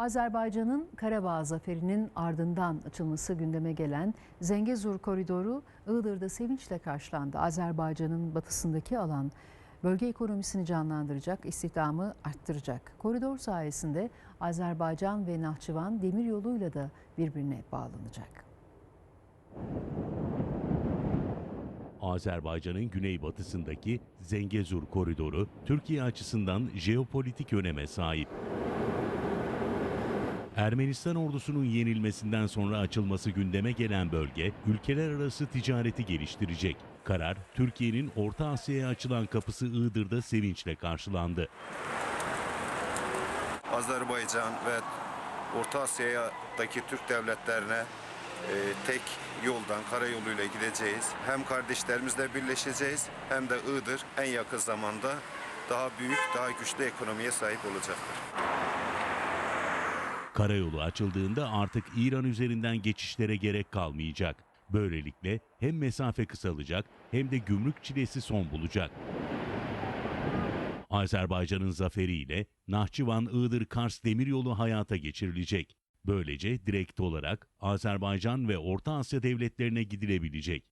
Azerbaycan'ın Karabağ zaferinin ardından açılması gündeme gelen Zengezur koridoru Iğdır'da sevinçle karşılandı. Azerbaycan'ın batısındaki alan bölge ekonomisini canlandıracak, istihdamı arttıracak. Koridor sayesinde Azerbaycan ve Nahçıvan demiryoluyla da birbirine bağlanacak. Azerbaycan'ın güneybatısındaki Zengezur koridoru Türkiye açısından jeopolitik öneme sahip. Ermenistan ordusunun yenilmesinden sonra açılması gündeme gelen bölge ülkeler arası ticareti geliştirecek. Karar Türkiye'nin Orta Asya'ya açılan kapısı Iğdır'da sevinçle karşılandı. Azerbaycan ve Orta Asya'daki Türk devletlerine e, tek yoldan, karayoluyla gideceğiz. Hem kardeşlerimizle birleşeceğiz hem de Iğdır en yakın zamanda daha büyük, daha güçlü ekonomiye sahip olacaktır. Karayolu açıldığında artık İran üzerinden geçişlere gerek kalmayacak. Böylelikle hem mesafe kısalacak hem de gümrük çilesi son bulacak. Azerbaycan'ın zaferiyle Nahçıvan-Iğdır-Kars demiryolu hayata geçirilecek. Böylece direkt olarak Azerbaycan ve Orta Asya devletlerine gidilebilecek.